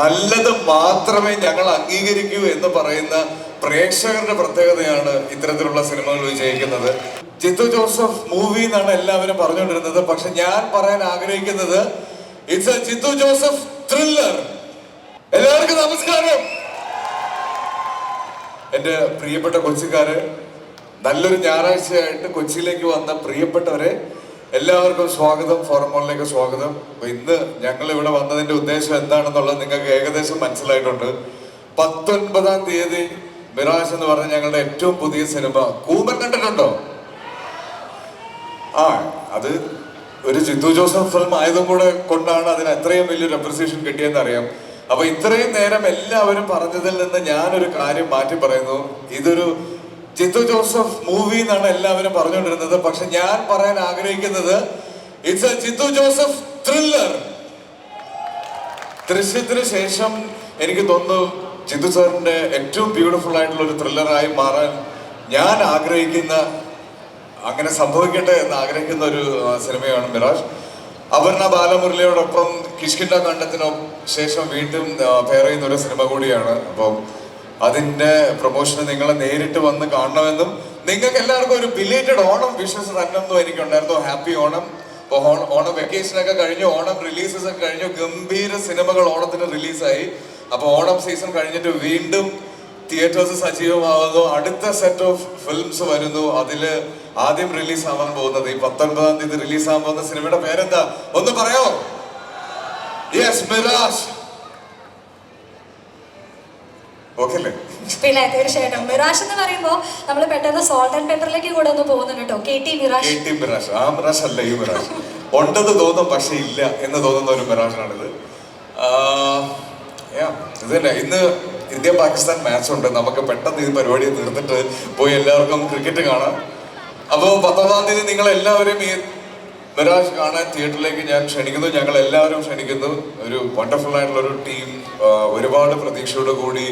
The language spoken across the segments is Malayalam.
നല്ലത് മാത്രമേ ഞങ്ങൾ അംഗീകരിക്കൂ എന്ന് പറയുന്ന പ്രേക്ഷകരുടെ പ്രത്യേകതയാണ് ഇത്തരത്തിലുള്ള സിനിമകൾ വിജയിക്കുന്നത്. ജിത്തു ജോസഫ് മൂവി എന്നാണ് എല്ലാവരും പറഞ്ഞുകൊണ്ടിരുന്നത്. പക്ഷെ ഞാൻ പറയാൻ ആഗ്രഹിക്കുന്നത് it's a Jeethu Joseph thriller എല്ലാവർക്കും നമസ്കാരം. എന്റെ പ്രിയപ്പെട്ട കൊച്ചിക്കാര് നല്ലൊരു ഞായറാഴ്ചയായിട്ട് കൊച്ചിയിലേക്ക് വന്ന പ്രിയപ്പെട്ടവരെ എല്ലാവർക്കും സ്വാഗതം ഫോറമോളിലേക്ക് സ്വാഗതം. ഇന്ന് ഞങ്ങൾ ഇവിടെ വന്നതിന്റെ ഉദ്ദേശം എന്താണെന്നുള്ളത് നിങ്ങൾക്ക് ഏകദേശം മനസ്സിലായിട്ടുണ്ട്. പത്തൊൻപതാം തീയതി മിറാജ് എന്ന് പറഞ്ഞ ഞങ്ങളുടെ ഏറ്റവും പുതിയ സിനിമ കൂമൻ കണ്ടിട്ടുണ്ടോ? ആ അത് ഒരു ജിത്തു ജോസഫ് ഫിലിം ആയതും കൂടെ കൊണ്ടാണ് അതിന് അത്രയും വലിയൊരു അപ്രിസിയേഷൻ കിട്ടിയെന്ന് അറിയാം. അപ്പൊ ഇത്രയും നേരം എല്ലാവരും പറഞ്ഞതിൽ നിന്ന് ഞാനൊരു കാര്യം മാറ്റി പറയുന്നു. ഇതൊരു ജിത്തു ജോസഫ് മൂവി എന്നാണ് എല്ലാവരും പറഞ്ഞുകൊണ്ടിരുന്നത്. പക്ഷെ ഞാൻ പറയാൻ ആഗ്രഹിക്കുന്നത് it's a Jeethu Joseph thriller ദൃശ്യത്തിന് ശേഷം എനിക്ക് തോന്നുന്നു ജിത്തു സാറിന്റെ ഏറ്റവും ബ്യൂട്ടിഫുൾ ആയിട്ടുള്ള ഒരു ത്രില്ലറായി മാറാൻ ഞാൻ ആഗ്രഹിക്കുന്ന അങ്ങനെ സംഭവിക്കട്ടെ എന്ന് ആഗ്രഹിക്കുന്ന ഒരു സിനിമയാണ് മിറാജ്. അപർണ ബാലമുരളിയോടൊപ്പം കിഷ്കിണ്ട കണ്ടത്തിനു ശേഷം വീണ്ടും ഫെയർ ചെയ്യുന്ന ഒരു സിനിമ കൂടിയാണ്. അപ്പം അതിന്റെ പ്രൊമോഷന് നിങ്ങളെ നേരിട്ട് വന്ന് കാണണമെന്നും നിങ്ങൾക്ക് എല്ലാവർക്കും ഒരു ബിലേറ്റഡ് ഓണം വിഷസ് തന്നെന്നും എനിക്കുണ്ടായിരുന്നു. ഹാപ്പി ഓണം. ഇപ്പോൾ ഓണം ഒക്കെ കഴിഞ്ഞു ഓണം റിലീസസ് ഒക്കെ കഴിഞ്ഞു. ഗംഭീര സിനിമകൾ ഓണത്തിന് റിലീസായി അപ്പോൾ ഓണം സീസൺ കഴിഞ്ഞിട്ട് വീണ്ടും തിയേറ്റേഴ്സ് സജീവമാവുന്നു. അടുത്ത സെറ്റ് ഓഫ് ഫിലിംസ് വരുന്നു. അതിൽ ആദ്യം റിലീസ് ആവാൻ പോകുന്നത് ഈ പത്തൊൻപതാം തീയതി റിലീസ് ആവാൻ പോകുന്ന സിനിമയുടെ പേരെന്താ? ഒന്ന് പറയാമോ? യെസ് മിറാജ് ഓക്കെ അല്ലേ പിന്നെ തീർച്ചയായിട്ടും. മിറാഷ് എന്ന് പറയുമ്പോൾ നമ്മൾ പെട്ടെന്ന് സോൾട്ട് ആൻഡ് പെപ്പറിലേക്ക് കൂടെ ഒന്ന് പോകുന്നുണ്ട് കേട്ടോ K T K Mirage T Mirage ആ മിറാജ് അല്ല ഈ മിറാജ് ഉണ്ടെന്ന് തോന്നും പക്ഷെ ഇല്ല എന്ന് തോന്നുന്ന ഒരു മിറാഷാണിത് ഇത് തന്നെ. ഇന്ന് ഇന്ത്യ പാകിസ്ഥാൻ മാച്ച് ഉണ്ട്. നമുക്ക് പെട്ടെന്ന് ഈ പരിപാടി തീർന്നിട്ട് പോയി എല്ലാവർക്കും ക്രിക്കറ്റ് കാണാം. അപ്പോൾ പത്തൊമ്പതാം തീയതി നിങ്ങൾ എല്ലാവരും ഈ മിറാജ് കാണാൻ തിയേറ്ററിലേക്ക് ഞാൻ ക്ഷണിക്കുന്നു. ഞങ്ങൾ എല്ലാവരും ക്ഷണിക്കുന്നു. ഒരു വണ്ടർഫുൾ ആയിട്ടുള്ള ഒരു ടീം ഒരുപാട് പ്രതീക്ഷയോട് കൂടി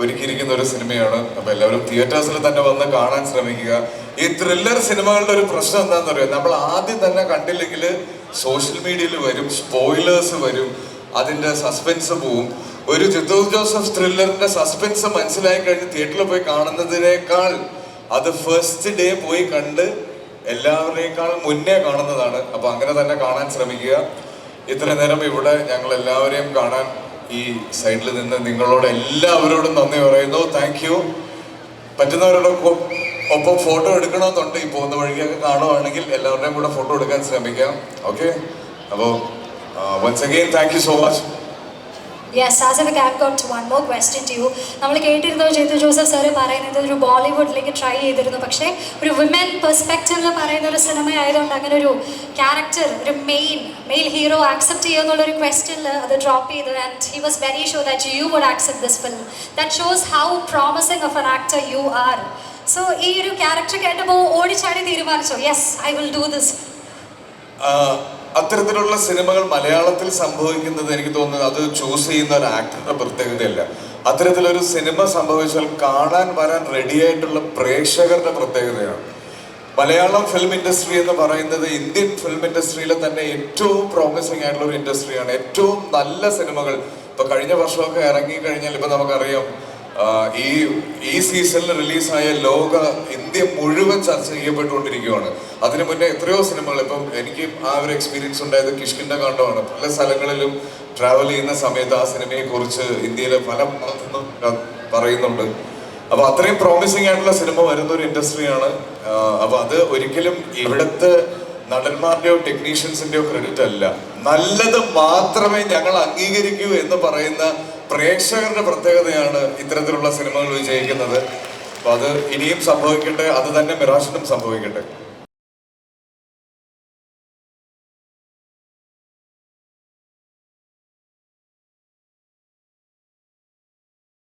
ഒരുക്കിയിരിക്കുന്ന ഒരു സിനിമയാണ്. അപ്പൊ എല്ലാവരും തിയേറ്റേഴ്സിൽ തന്നെ വന്ന് കാണാൻ ശ്രമിക്കുക. ഈ ത്രില്ലർ സിനിമകളുടെ ഒരു പ്രശ്നം എന്താണെന്ന് പറയുക നമ്മൾ ആദ്യം തന്നെ കണ്ടില്ലെങ്കിൽ സോഷ്യൽ മീഡിയയിൽ വരും സ്പോയിലേഴ്സ് വരും അതിന്റെ സസ്പെൻസ് പോവും. ഒരു ജിത്തു ജോസഫ് ത്രില്ലറിന്റെ സസ്പെൻസ് മനസ്സിലായി കഴിഞ്ഞ് തിയേറ്ററിൽ പോയി കാണുന്നതിനേക്കാൾ അത് ഫസ്റ്റ് ഡേ പോയി കണ്ട് എല്ലാവരേക്കാൾ മുന്നേ കാണുന്നതാണ്. അപ്പൊ അങ്ങനെ തന്നെ കാണാൻ ശ്രമിക്കുക. ഇത്ര നേരം ഇവിടെ ഞങ്ങൾ എല്ലാവരെയും കാണാൻ ഈ സൈഡിൽ നിന്ന് നിങ്ങളോട് എല്ലാവരോടും നന്ദി പറയുന്നു. താങ്ക് യു പറ്റുന്നവരുടെ ഒപ്പം- ഒപ്പം ഫോട്ടോ എടുക്കണമെന്നുണ്ട്. ഈ പോകുന്ന വഴിക്കൊക്കെ കാണുവാണെങ്കിൽ എല്ലാവരുടെയും കൂടെ ഫോട്ടോ എടുക്കാൻ ശ്രമിക്കാം. ഓക്കെ അപ്പോൾ once again thank you so much yes as a I got one more question to you നമ്മൾ കേട്ടിരുന്നു ജിത്തു ജോസഫ് സാറ് പറയുന്നത് ഒരു ബോളിവുഡിലേക്ക് ട്രൈ ചെയ്തിരുന്നു. പക്ഷേ ഒരു വിമൻ പെർസ്പെക്റ്റീവിൽ പറയുന്ന ഒരു സിനിമ ആയതുകൊണ്ട് അങ്ങനെ ഒരു ക്യാരക്ടർ ഒരു മെയിൻ മെയിൽ ഹീറോ ആക്സെപ്റ്റ് ചെയ്യുമോ എന്നുള്ളൊരു ക്വസ്റ്റ്യനിൽ അത് ഡ്രോപ്പ് ചെയ്തു. And he was very sure that you would accept this film that shows how promising of an actor you are so ഈ ഒരു ക്യാരക്ടർ കേട്ടപ്പോൾ ഓടിച്ചാടി തീരുമാനിച്ചോ? Yes I will do this അത്തരത്തിലുള്ള സിനിമകൾ മലയാളത്തിൽ സംഭവിക്കുന്നത് എനിക്ക് തോന്നുന്നത് അത് ചൂസ് ചെയ്യുന്ന ഒരു ആക്ടറുടെ പ്രത്യേകതയല്ല. അത്തരത്തിലൊരു സിനിമ സംഭവിച്ചാൽ കാണാൻ വരാൻ റെഡിയായിട്ടുള്ള പ്രേക്ഷകരുടെ പ്രത്യേകതയാണ്. മലയാളം ഫിലിം ഇൻഡസ്ട്രി എന്ന് പറയുന്നത് ഇന്ത്യൻ ഫിലിം ഇൻഡസ്ട്രിയിലെ തന്നെ ഏറ്റവും പ്രോമിസിംഗ് ആയിട്ടുള്ള ഒരു ഇൻഡസ്ട്രിയാണ് ഏറ്റവും നല്ല സിനിമകൾ. ഇപ്പൊ കഴിഞ്ഞ വർഷമൊക്കെ ഇറങ്ങി കഴിഞ്ഞാൽ ഇപ്പൊ നമുക്കറിയാം ഈ ഈ സീസണിൽ റിലീസായ ലോക ഇന്ത്യ മുഴുവൻ ചർച്ച ചെയ്യപ്പെട്ടുകൊണ്ടിരിക്കുകയാണ്. അതിനു മുന്നേ എത്രയോ സിനിമകൾ ഇപ്പം എനിക്ക് ആ ഒരു എക്സ്പീരിയൻസ് ഉണ്ടായത് കിഷ്കിന്റെ കാണ്ടമാണ് പല സ്ഥലങ്ങളിലും ട്രാവൽ ചെയ്യുന്ന സമയത്ത് ആ സിനിമയെ കുറിച്ച് ഇന്ത്യയിലെ പല പറയുന്നുണ്ട്. അപ്പൊ അത്രയും പ്രോമിസിംഗ് ആയിട്ടുള്ള സിനിമ വരുന്ന ഒരു ഇൻഡസ്ട്രിയാണ് അപ്പൊ അത് ഒരിക്കലും ഇവിടുത്തെ നടന്മാരുടെയോ ടെക്നീഷ്യൻസിന്റെയോ ക്രെഡിറ്റ് അല്ല. നല്ലത് മാത്രമേ ഞങ്ങൾ അംഗീകരിക്കൂ എന്ന് പറയുന്ന പ്രേക്ഷകരുടെ പ്രത്യേകതയാണ് ഇത്തരത്തിലുള്ള സിനിമകൾ വിജയിക്കുന്നത്. അപ്പൊ അത് ഇനിയും സംഭവിക്കട്ടെ അത് തന്നെ മിറാഷിനും സംഭവിക്കട്ടെ.